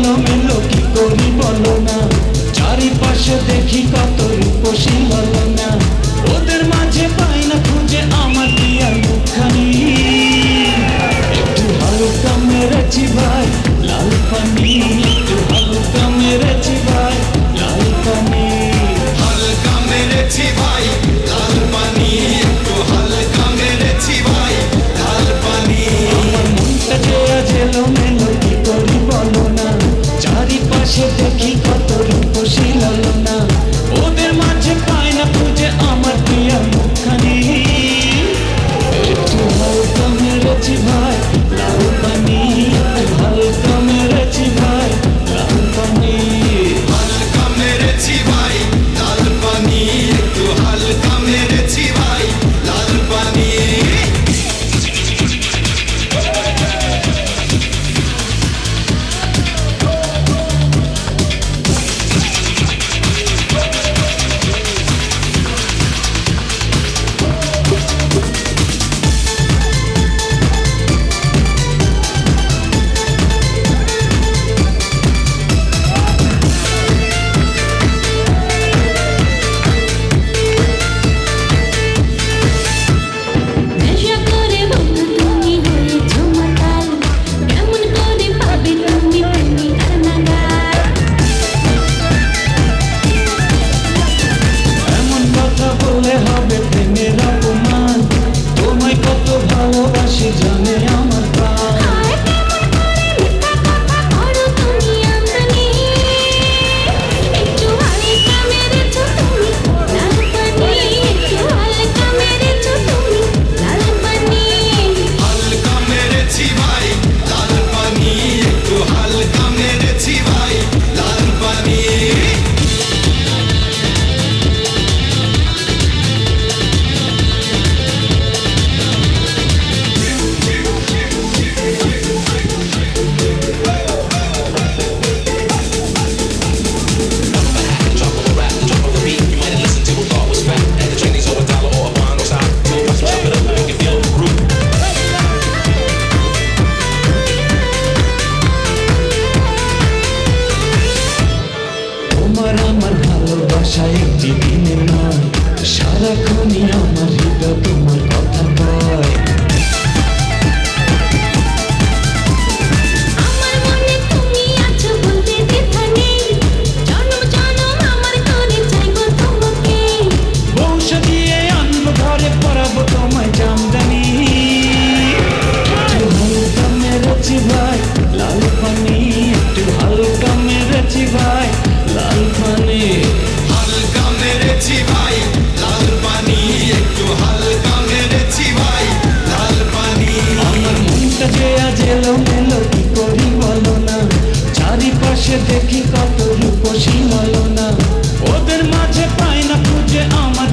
এলোমেলো কি করি বলো না। চারিপাশে দেখি কত রূপসী বলো আকাশে দেখি কত রূপশীল 시작해요. একটি দিনে নয় সারাক্ষণই আমার হৃদয় তোমার করি বলো না। চারিপাশে দেখি কত রূপসী বলো না। ওদের মাঝে পায় না খুঁজে আমার